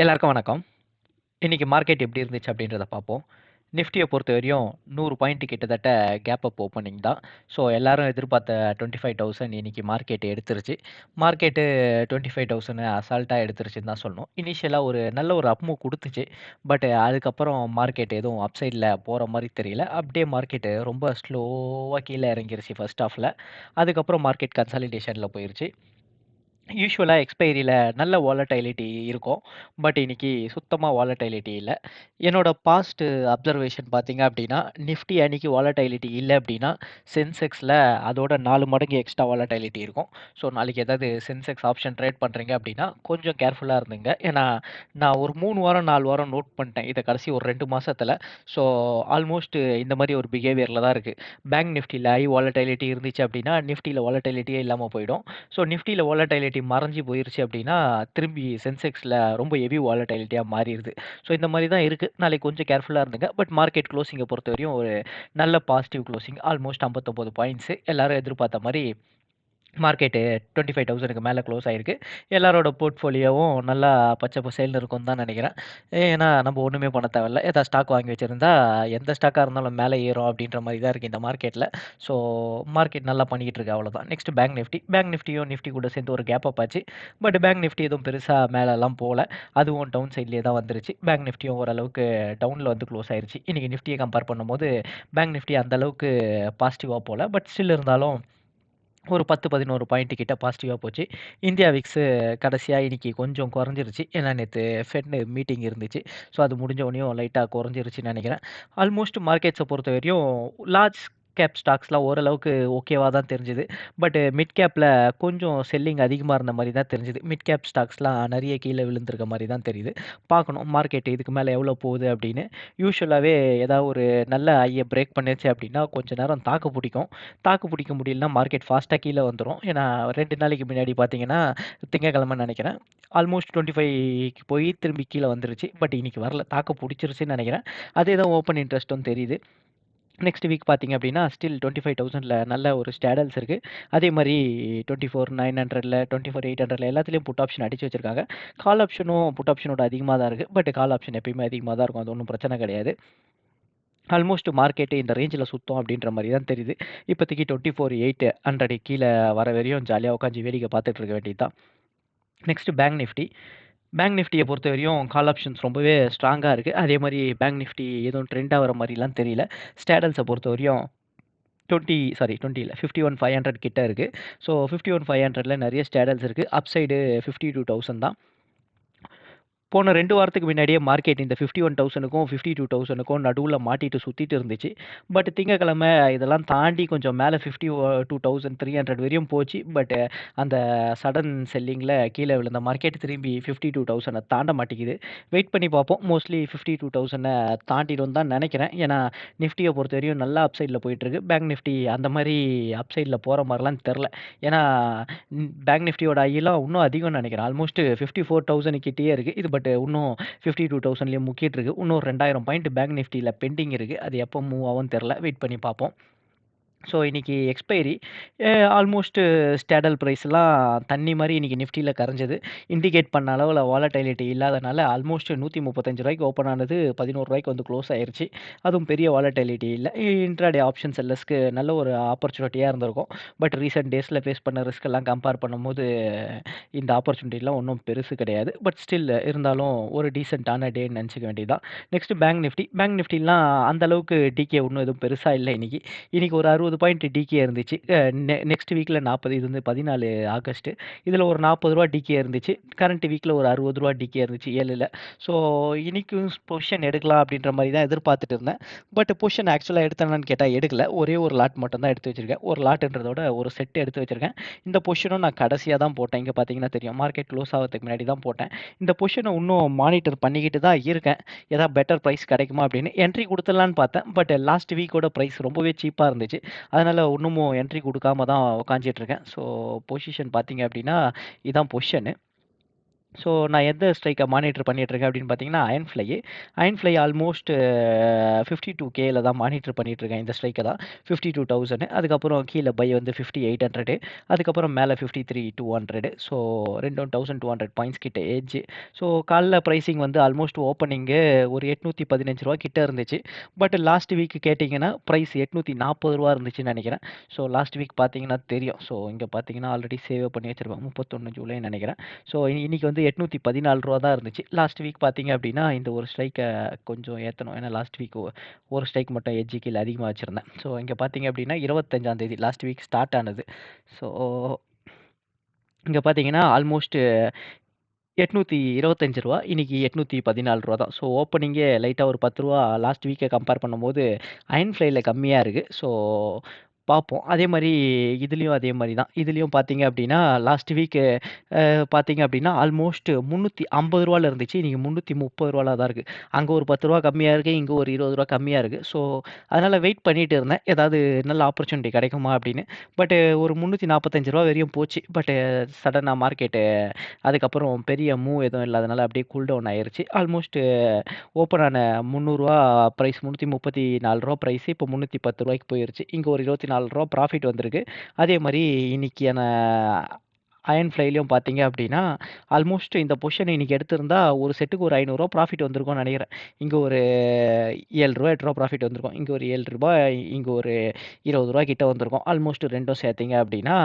எல்லாருக்கும் வணக்கம். இன்றைக்கி மார்க்கெட் எப்படி இருந்துச்சு அப்படின்றத பார்ப்போம். நிஃப்டிய பொறுத்தவரையும் நூறு பாயிண்ட் கிட்டத்தட்ட கேப் அப் ஓப்பனிங் தான். ஸோ எல்லோரும் எதிர்பார்த்த டொண்ட்டி ஃபைவ் தௌசண்ட் இன்றைக்கி மார்க்கெட் எடுத்துருச்சு. மார்க்கெட்டு டுவெண்ட்டி ஃபைவ் தௌசண்ட் அசால்ட்டாக எடுத்துருச்சுன்னு தான் சொல்லணும். இனிஷியலாக ஒரு நல்ல ஒரு அப் கொடுத்துச்சு பட் அதுக்கப்புறம் மார்க்கெட் எதுவும் அப் போகிற மாதிரி தெரியல. அப்படியே மார்க்கெட்டு ரொம்ப ஸ்லோவாக கீழே இறங்கிருச்சு ஃபர்ஸ்ட் ஹாஃப்ல. அதுக்கப்புறம் மார்க்கெட் கன்சாலிடேஷனில் போயிருச்சு. யூஷுவலாக எக்ஸ்பைரியில் நல்ல வாலட்டைலிட்டி இருக்கும். பட் இன்னைக்கு சுத்தமாக வாலட்டைலிட்டி இல்லை என்னோட பாஸ்ட் அப்சர்வேஷன் பார்த்தீங்க அப்படின்னா, நிஃப்டி அன்னைக்கு வாலட்டைலிட்டி இல்லை அப்படின்னா, சென்செக்ஸில் அதோட நாலு மடங்கு எக்ஸ்ட்ரா வாலட்டைலிட்டி இருக்கும். ஸோ நாளைக்கு ஏதாவது சென்செக்ஸ் ஆப்ஷன் ட்ரேட் பண்ணுறீங்க அப்படின்னா, கொஞ்சம் கேர்ஃபுல்லாக இருந்துங்க. ஏன்னா, நான் ஒரு மூணு வாரம், நாலு வாரம் நோட் பண்ணிட்டேன். இதை கடைசி ஒரு ரெண்டு மாதத்தில் ஸோ ஆல்மோஸ்ட் இந்த மாதிரி ஒரு பிஹேவியரில் தான் இருக்குது பேங்க் நிஃப்டியில் ஹை வாலட்டைலிட்டி இருந்துச்சு அப்படின்னா, நிஃப்டியில் வாலட்டைலிட்டியே இல்லாமல் போயிடும். ஸோ நிஃப்டியில் வாலட்டைலிட்டி வாலட்டிலிட்டி மறைஞ்சு போயிருச்சு அப்படின்னா, திரும்பி சென்செக்ஸில் ரொம்ப ஹெவி வாலட்டிலிட்டியாக மாறிடுது. ஸோ இந்த மாதிரி தான் இருக்குது நாளைக்கு கொஞ்சம் கேர்ஃபுல்லாக இருந்துங்க. பட் மார்க்கெட் குளோசிங்க பொறுத்தவரையும் ஒரு நல்ல பாசிட்டிவ் க்ளோசிங் ஆல்மோஸ்ட் 59 பாயிண்ட்ஸ். எல்லோரும் எதிர்பார்த்த மாதிரி மார்க்கெட்டு டுவெண்ட்டி ஃபைவ் தௌசண்ட்க்கு மேலே க்ளோஸ் ஆகிருக்கு எல்லாரோட போர்ட்ஃபோலியோவும் நல்லா பச்சை பசேல்னு இருக்கும்னு தான் நினைக்கிறேன் ஏன்னா, நம்ம ஒன்றுமே பண்ண தேவையில்ல. ஏதாவது ஸ்டாக் வாங்கி வச்சிருந்தா, எந்த ஸ்டாக்காக இருந்தாலும் மேலே ஏறும் அப்படின்ற மாதிரி தான் இருக்குது இந்த மார்க்கெட்டில் ஸோ மார்க்கெட் நல்லா பண்ணிக்கிட்டு இருக்கு அவ்வளோதான். Next bank Nifty. பேங்க் நிஃப்டியும் நிஃப்டி கூட சேர்ந்து ஒரு கேப் அப் ஆச்சு. பட் பேங்க் நிஃப்டி எதுவும் பெருசாக மேலலாம் போகல அதுவும் டவுன் சைட்லேயே தான் வந்துருச்சு. பேங்க் நிஃப்டியும் ஓரளவுக்கு டவுனில் வந்து க்ளோஸ் ஆயிருச்சு. இன்றைக்கி நிஃப்டியை கம்பேர் பண்ணும்போது, பேங்க் நிஃப்டி அந்த அளவுக்கு போகல பட் ஸ்டில் இருந்தாலும் ஒரு 10, 11 பாயிண்ட் கிட்ட பாசிட்டிவாக போச்சு. இந்தியா விக்ஸு கடைசியாக இன்னைக்கு கொஞ்சம் குறைஞ்சிருச்சு. ஏன்னா நேற்று ஃபெட் மீட்டிங் இருந்துச்சு. ஸோ அது முடிஞ்ச உடனே லைட்டாக குறைஞ்சிருச்சுன்னு நினைக்கிறேன் ஆல்மோஸ்ட் மார்க்கெட்ஸ பொறுத்தவரையும் லார்ஜ் கேப் ஸ்டாக்ஸ்லாம் ஓரளவுக்கு ஓகேவாக தான் தெரிஞ்சுது பட் மிட் கேப்பில் கொஞ்சம் செல்லிங் அதிகமாக இருந்த மாதிரி தான் தெரிஞ்சுது மிட் கேப் ஸ்டாக்ஸ்லாம் நிறைய கீழே விழுந்திருக்க மாதிரி தான் தெரியுது. பார்க்கணும் மார்க்கெட் இதுக்கு மேலே எவ்வளோ போகுது அப்படின்னு. யூஸ்வலாகவே ஏதாவது ஒரு நல்ல ஐயை பிரேக் பண்ணிருச்சு அப்படின்னா, கொஞ்சம் நேரம் தாக்கு பிடிக்கும் தாக்கு பிடிக்க முடியலன்னா மார்க்கெட் ஃபாஸ்ட்டாக கீழே வந்துடும் ஏன்னா ரெண்டு நாளைக்கு முன்னாடி பார்த்தீங்கன்னா, திங்கக்கிழமை நினைக்கிறேன் ஆல்மோஸ்ட் 25க்கு போய் திரும்பி கீழே வந்துருச்சு. பட் இன்றைக்கி வரல. தாக்கு பிடிச்சிருச்சுன்னு நினைக்கிறேன் அதே தான் ஓப்பன் இன்ட்ரெஸ்ட்டும் தெரியுது. நெக்ஸ்ட் வீக் பார்த்தீங்க அப்படின்னா, ஸ்டில் 25,000ல நல்ல ஒரு ஸ்டேடல்ஸ் இருக்குது அதே மாரி 24,900ல 24,800ல எல்லாத்துலேயும் புட் ஆப்ஷன் அடிச்சு வச்சிருக்காங்க. கால் ஆப்ஷனும் புட் ஆப்ஷனோட அதிகமாக தான் இருக்குது பட் கால் ஆப்ஷன் எப்பயுமே அதிகமாக தான் இருக்கும். அது ஒன்றும் பிரச்சனை கிடையாது. ஆல்மோஸ்ட் மார்க்கெட்டு இந்த ரேஞ்சில் சுத்தம் அப்படின்ற மாதிரி தான் தெரியுது. இப்போதைக்கு 24,800 கீழ வர வரையும் ஜாலியாக உட்காந்து வேடிக்கை பார்த்துட்டு இருக்க வேண்டியது தான். Next bank Nifty. பேங்க் நிஃப்டியை பொறுத்த வரையும் கால் ஆப்ஷன்ஸ் ரொம்பவே ஸ்ட்ராங்காக இருக்குது அதே மாதிரி பேங்க் நிஃப்டி எதுவும் ட்ரெண்ட் வர மாதிரிலாம் தெரியல. ஸ்டேடல்ஸை பொறுத்த வரையும் டுவெண்ட்டி சாரி டுவெண்ட்டியில் ஃபிஃப்டி ஒன் ஃபைவ் ஹண்ட்ரட் கிட்டே இருக்குது ஸோ ஃபிஃப்டி ஒன் ஃபைவ் ஹண்ட்ரடில் நிறைய ஸ்டேடல்ஸ் இருக்குது அப்சைடு ஃபிஃப்டி டூ தௌசண்ட் தான். போன ரெண்டு வாரத்துக்கு முன்னாடியே மார்க்கெட் இந்த 51,000க்கும் 52,000க்கும் நடுவில் மாட்டிட்டு சுற்றிட்டு இருந்துச்சு. பட் திங்கக்கிழமை இதெல்லாம் தாண்டி கொஞ்சம் மேலே fifty two thousand three hundred வரையும் போச்சு. பட் அந்த சடன் செல்லிங்கில் கீழே விழுந்த மார்க்கெட் திரும்பி 52,000 தாண்ட மாட்டேங்குது. வெயிட் பண்ணி பார்ப்போம். மோஸ்ட்லி 52,000 தாண்டிடும் தான் நினைக்கிறேன் ஏன்னா, நிஃப்டியை பொறுத்த வரையும் நல்லா அப் போயிட்டுருக்கு. பேங்க் நிஃப்டி அந்த மாதிரி அப் போகிற மாதிரிலாம் தெரில ஏன்னா, பேங்க் நிஃப்டியோட ஐயெல்லாம் இன்னும் அதிகம்னு நினைக்கிறேன் ஆல்மோஸ்ட் ஃபிஃப்டி ஃபோர் தௌசண்ட் கிட்டேயே இருக்குது இது பட் இன்னும் 52,000லயே முக்கிட்டு இருக்குது இன்னும் 2,000 பாயிண்ட் பேங்க் நிஃப்டியில் பெண்டிங் இருக்குது அது எப்போ மூவ் ஆகும் தெரில வெயிட் பண்ணி பார்ப்போம். ஸோ இன்றைக்கி எக்ஸ்பைரி ஆல்மோஸ்ட்டு ஸ்டேடல் ப்ரைஸ்லாம் தண்ணி மாதிரி இன்றைக்கி நிஃப்டியில் கரைஞ்சது. இண்டிகேட் பண்ண அளவில் வாலட்டைலிட்டி இல்லாதனால ஆல்மோஸ்ட் நூற்றி முப்பத்தஞ்சு ரூபாய்க்கு ஓப்பன் ஆனது ரூ. 11க்கு வந்து க்ளோஸ் ஆயிடுச்சு அதுவும் பெரிய வாலட்டைலிட்டி இல்லை இன்ட்ராடே ஆப்ஷன்ஸ் எல்லஸ்க்கு நல்ல ஒரு ஆப்பர்ச்சுனிட்டியாக இருந்திருக்கும். பட் ரீசெண்ட் டேஸில் ஃபேஸ் பண்ண ரிஸ்க் எல்லாம் கம்பேர் பண்ணும்போது, இந்த ஆப்பர்ச்சுனிட்டிலாம் ஒன்றும் பெருசு கிடையாது. பட் ஸ்டில் இருந்தாலும் ஒரு டீசெண்டான டேன்னு நினச்சிக்க வேண்டியதான் next next bank Nifty. Bank நிஃப்டிலாம் அந்த அளவுக்கு டிகே ஒன்றும் எதுவும் பெருசாக இல்லை இன்றைக்கி இன்றைக்கி ஒரு 60 பாயிண்ட் டிகே இருந்துச்சு. நெ நெக்ஸ்ட் வீக்கில் நாற்பது இது வந்து பதினாலு ஆகஸ்ட்டு இதில் ஒரு நாற்பது ரூபா டிகே இருந்துச்சு. கரண்ட் வீக்கில் ஒரு அறுபது ரூபா டிகே இருந்துச்சு ஏழில் ஸோ இன்றைக்கும் பொசிஷன் எடுக்கலாம் அப்படின்ற மாதிரி தான் எதிர்பார்த்துட்டு இருந்தேன். பட் பொசிஷன் ஆக்சுவலாக எடுத்தேன்னு கேட்டால் எடுக்கல. ஒரே ஒரு லாட் மட்டும் தான் எடுத்து வச்சிருக்கேன். ஒரு லாட்ன்றதோட ஒரு செட் எடுத்து வச்சிருக்கேன். இந்த பொசிஷனும் நான் கடைசியாக தான் போட்டேன். இங்கே பார்த்தீங்கன்னா தெரியும். மார்க்கெட் க்ளோஸ் ஆகிறதுக்கு முன்னாடி தான் போட்டேன். இந்த பொசிஷனை இன்னும் மானிட்டர் பண்ணிக்கிட்டு தான் இருக்கேன். ஏதாவது பெட்டர் ப்ரைஸ் கிடைக்குமா அப்படின்னு. என்ட்ரி கொடுத்துடலான்னு பார்த்தேன். பட் லாஸ்ட் வீக்கோட ப்ரைஸ் ரொம்பவே சீப்பாக இருந்துச்சு. அதனால் இன்னமும் என்ட்ரி கொடுக்காம தான் உட்காந்துட்டு இருக்கேன். ஸோ பொசிஷன் பார்த்தீங்க அப்படின்னா, இதுதான் பொசிஷனு. ஸோ நான் எந்த ஸ்ட்ரைக்கை மானிட்டர் பண்ணிகிட்ருக்கேன் அப்படின்னு பார்த்தீங்கன்னா, iron fly. Iron fly almost 52 கேல தான் மானிட்டர் பண்ணிகிட்ருக்கேன் இந்த ஸ்ட்ரைக்கை தான். 52,000 அதுக்கப்புறம் கீழே பை வந்து 5800 அதுக்கப்புறம் மேலே fifty three two hundred so 2200 points கிட்ட ஏஜ் ஸோ காலைல ப்ரைஸிங் வந்து ஆல்மோஸ்ட் ஓப்பனிங்கு ஒரு எட்நூற்றி பதினஞ்சு ரூபா கிட்ட இருந்துச்சு. பட் லாஸ்ட் வீக் கேட்டிங்கன்னா ப்ரைஸ் எட்நூற்றி நாற்பது ரூபா இருந்துச்சுன்னு நினைக்கிறேன் ஸோ லாஸ்ட் வீக் பார்த்தீங்கன்னா தெரியும். ஸோ இங்கே பார்த்தீங்கன்னா ஆல்ரெடி சேவ் பண்ணி வச்சிருப்பேன். 31 ஜூலைன்னு நினைக்கிறேன் ஸோ இன்றைக்கி வந்து எட்நூத்தி பதினாலு ரூபா தான் இருந்துச்சு. லாஸ்ட் வீக் பார்த்தீங்க அப்படின்னா, இந்த ஒரு ஸ்ட்ரைக்கை கொஞ்சம் ஏற்றணும் ஏன்னா லாஸ்ட் வீக் ஒரு ஸ்ட்ரைக் மட்டும் எஜ்ஜி கீழே அதிகமாக வச்சுருந்தேன் ஸோ இங்கே பார்த்தீங்க அப்படின்னா 25ஆம் தேதி லாஸ்ட் வீக் ஸ்டார்ட் ஆனது. ஸோ இங்கே பார்த்தீங்கன்னா ஆல்மோஸ்ட்டு எட்நூற்றி இருபத்தஞ்சி ரூபா இன்றைக்கி எட்நூற்றி பதினாலு ரூபா தான். ஸோ ஓப்பனிங்கே லைட்டாக ஒரு பத்து ரூபா லாஸ்ட் வீக்கை கம்பேர் பண்ணும்போது அயர்ன் ஃப்ளைல கம்மியாக இருக்குது ஸோ பார்ப்போம். அதே மாதிரி இதுலேயும் அதே மாதிரி தான். இதுலேயும் பார்த்தீங்க அப்படின்னா, லாஸ்ட் வீக்கு பார்த்தீங்க அப்படின்னா, ஆல்மோஸ்ட் முந்நூற்றி ஐம்பது 350 இருந்துச்சு. இன்றைக்கி முந்நூற்றி முப்பது ரூபாவில் தான் இருக்குது அங்கே ஒரு பத்து ரூபா கம்மியாக இருக்குது இங்கே ஒரு இருபது ரூபா கம்மியாக இருக்குது ஸோ அதனால் வெயிட் பண்ணிகிட்டு இருந்தேன். ஏதாவது நல்ல ஆப்பர்ச்சுனிட்டி கிடைக்குமா அப்படின்னு. பட் ஒரு முந்நூற்றி நாற்பத்தஞ்சு ரூபா வரையும் போச்சு. பட் சடனாக மார்க்கெட்டு அதுக்கப்புறம் பெரிய மூவ் எதுவும் இல்லாதனால அப்படியே கூல் டவுன் ஆயிடுச்சு ஆல்மோஸ்ட் ஓப்பன் ஆன முந்நூறுரூவா ப்ரைஸ் முந்நூற்றி முப்பத்தி நாலு ரூபா ப்ரைஸ் இப்போ ரூ. 310 போயிருச்சு. இங்க ஒரு நாலு ரூபா ப்ராஃபிட் வந்திருக்கு. அதே மாதிரி இன்னைக்கான அயர்ன் ஃப்ளைலையும் பார்த்தீங்க அப்படின்னா, ஆல்மோஸ்ட் இந்த பொசிஷன் இன்னைக்கு எடுத்திருந்தா ஒரு செட்டுக்கு ஒரு ஐநூறுரூவா ப்ராஃபிட் வந்திருக்கும்னு நினைக்கிறேன் இங்கே ஒரு ஏழு ரூபா எட்டு ரூபா ப்ராஃபிட் வந்திருக்கும். இங்கே ஒரு ஏழு ரூபா இங்கே ஒரு இருபது ரூபா கிட்ட வந்திருக்கும். ஆல்மோஸ்ட் 2ம் சேர்த்தீங்க அப்படின்னா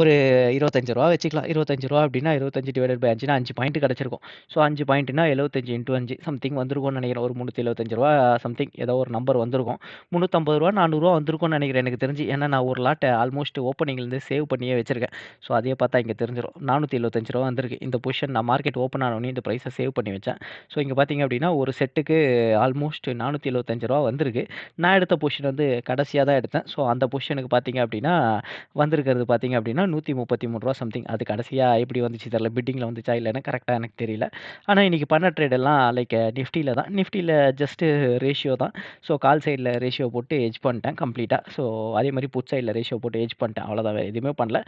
ஒரு இருபத்தஞ்சு ரூபா வச்சுக்கலாம். இருபத்தஞ்சு ரூபா அப்படின்னா 25 டிவைடட் பை 5னா 5 பாயிண்ட் கிடச்சிருக்கும் ஸோ அஞ்சு பாயிண்ட்னா எழுபத்தஞ்சு இன்ட்டு அஞ்சு சம்திங் வந்திருக்கும்னு நினைக்கிறேன் ஒரு முந்நூற்றி எழுபத்தஞ்சு ரூபா சம்திங் ஏதோ ஒரு நம்பர் வந்திருக்கும். முந்நூற்றம்பது ரூபா நானூறுரூவா வந்திருக்கும்னு நினைக்கிறேன் எனக்கு தெரிஞ்சு. ஏன்னா நான் ஒரு லாட்டை ஆல்மோஸ்ட் ஓப்பனிங்லேருந்து சேவ் பண்ணியே வச்சிருக்கேன். ஸோ அதே பார்த்தா இங்கே தெரிஞ்சிடும் நானூற்றி எழுபத்தஞ்சு ரூபா வந்திருக்கு. இந்த பொசிஷன் நான் மார்க்கெட் ஓப்பன் ஆனோடனே இந்த ப்ரைஸை சேவ் பண்ணி வச்சேன். ஸோ இங்கே பார்த்தீங்க அப்படின்னா, ஒரு செட்டுக்கு ஆல்மோஸ்ட் நானூற்றி எழுபத்தஞ்சு ரூபா வந்திருக்கு. நான் எடுத்த பொசிஷன் வந்து கடைசியாக தான் எடுத்தேன். ஸோ அந்த பொசிஷனுக்கு பார்த்தீங்க அப்படின்னா, வந்திருக்கிறது பார்த்தீங்க அப்படின்னா, நூற்றி முப்பத்தி மூணு ரூபா சம்திங். அது கடைசியாக எப்படி வந்துச்சு தெரில பிட்டிங்கில் வந்துச்சா இல்லைன்னா கரெக்டாக எனக்கு தெரியல. ஆனால் இன்னைக்கு பண்ண ட்ரேட் எல்லாம் லைக் நிஃப்டியில் தான். நிஃப்டியில் ஜஸ்ட்டு ரேஷியோ தான். ஸோ கால் சைடில் ரேஷியோ போட்டு ஹெஜ் பண்ணிட்டேன் கம்ப்ளீட்டாக ஸோ அதே மாதிரி புட் சைடில் ரேஷியோ போட்டு ஹெட்ஜ் பண்ணிட்டேன். அவ்வளோதான் எதுவுமே பண்ணல.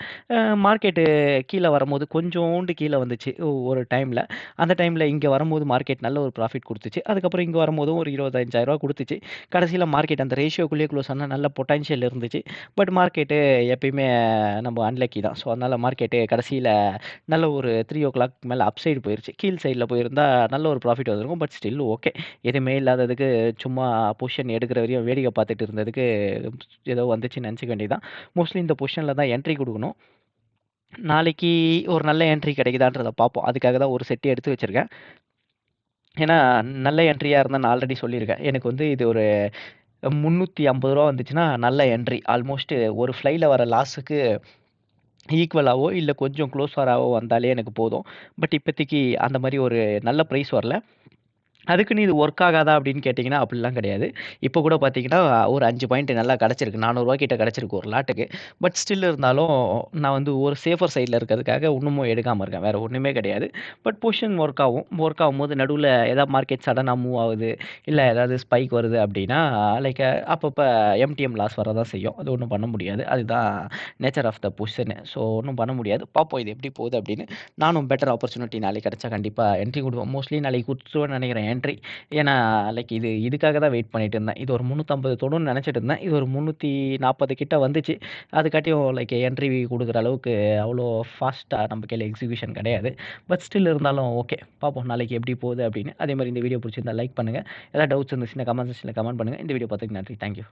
மார்க்கெட்டு கீழே வரும்போது கொஞ்சோண்டு கீழே வந்துச்சு ஒரு டைமில் அந்த டைமில் இங்கே வரும்போது மார்க்கெட் நல்ல ஒரு ப்ராஃபிட் கொடுத்துச்சு அதுக்கப்புறம் இங்கே வரும்போதும் ஒரு ரூ. 25,000 குடுத்துச்சு. கடைசியில மார்க்கெட் அந்த ரேஷியோக்குள்ளேயே க்ளோஸ் ஆனால் நல்ல பொட்டன்ஷியல் இருந்துச்சு. பட் மார்க்கெட்டு எப்பயுமே நம்ம அன்லக்கி தான். ஸோ அதனால் மார்க்கெட்டு கடைசியில் நல்ல ஒரு த்ரீ ஓ கிளாக் மேலே அப் சைடு போயிருச்சு. கீழ் சைடில் போயிருந்தால் நல்ல ஒரு ப்ராஃபிட் வந்திருக்கும். But still okay. எதுவுமே இல்லாததுக்கு சும்மா பொசிஷன் எடுக்கிற வரையும் வேடிக்கை பார்த்துட்டு இருந்ததுக்கு ஏதோ வந்துச்சுன்னு நினச்சிக்க வேண்டியது தான். மோஸ்ட்லி இந்த பொசிஷனில் தான் என்ட்ரி கொடுக்கணும் நாளைக்கு ஒரு நல்ல என்ட்ரி கிடைக்குதான்றத பார்ப்போம். அதுக்காக தான் ஒரு செட் எடுத்து வச்சிருக்கேன். ஏன்னா நல்ல என்ட்ரியாக இருந்தால் நான் ஆல்ரெடி சொல்லியிருக்கேன். எனக்கு வந்து இது ஒரு முந்நூற்றி ஐம்பது ரூபா வந்துச்சுன்னா நல்ல என்ட்ரி. ஆல்மோஸ்ட்டு ஒரு ஃப்ளைல வர லாஸுக்கு ஈக்குவலாகவோ இல்லை கொஞ்சம் க்ளோஸராவோ வந்தாலே எனக்கு போதும். பட் இப்போதைக்கு அந்த மாதிரி ஒரு நல்ல ப்ரைஸ் வரல. அதுக்குன்னு இது ஒர்க் ஆகாதா அப்படின்னு கேட்டிங்கன்னா அப்படிலாம் கிடையாது. இப்போ கூட பார்த்தீங்கன்னா, ஒரு அஞ்சு பாயிண்ட் நல்லா கிடச்சிருக்கு நானூறுரூவா கிட்ட கிடச்சிருக்கு ஒரு லாட்டுக்கு. பட் ஸ்டில் இருந்தாலும் நான் வந்து ஒரு சேஃபர் சைடில் இருக்கிறதுக்காக இன்னமும் எடுக்காமல் இருக்கேன். வேறு ஒன்றுமே கிடையாது. பட் பொசிஷன் ஒர்க் ஆகும். ஒர்க் ஆகும்போது நடுவில் ஏதாவது மார்க்கெட் சடனாக மூவ் ஆகுது, இல்லை ஏதாவது ஸ்பைக் வருது அப்படின்னா, லைக் அப்பப்போ எம்டிஎம் லாஸ் வரதான் செய்யும். அது ஒன்றும் பண்ண முடியாது. அதுதான் nature of the position. So ஒன்றும் பண்ண முடியாது. பார்ப்போம் இது எப்படி போகுது அப்படின்னு. நானும் பெட்டர் ஆப்பர்ச்சுனிட்டி நாளைக்கு கிடச்சா கண்டிப்பாக என்ட்ரி கொடுப்போம் மோஸ்ட்லி நாளைக்கு கொடுத்துருவேன் நினைக்கிறேன் என்ட்ரி. ஏன்னா லைக் இது இதுக்காக தான் வெயிட் பண்ணிட்டு இருந்தேன். இது ஒரு 350 தொடும்னு நினச்சிட்டு இருந்தேன். இது ஒரு 340 கிட்ட வந்துச்சு. அதுக்காட்டியும் லைக் என்ட்ரி கொடுக்குற அளவுக்கு அவ்வளோ ஃபாஸ்ட்டாக நம்ம கையில் எக்ஸிபிஷன் கிடையாது. பட் ஸ்டில் இருந்தாலும் ஓகே. பார்ப்போம் நாளைக்கு எப்படி போகுது அப்படின்னு. அதே மாதிரி இந்த வீடியோ பிடிச்சிருந்தா லைக் பண்ணுங்கள் ஏதாவது டவுட்ஸ் இருந்துச்சுன்னா கமெண்ட் செக்ஷனில் கமெண்ட் பண்ணுங்க. இந்த வீடியோ பார்த்துக்கு நன்றி. Thank you.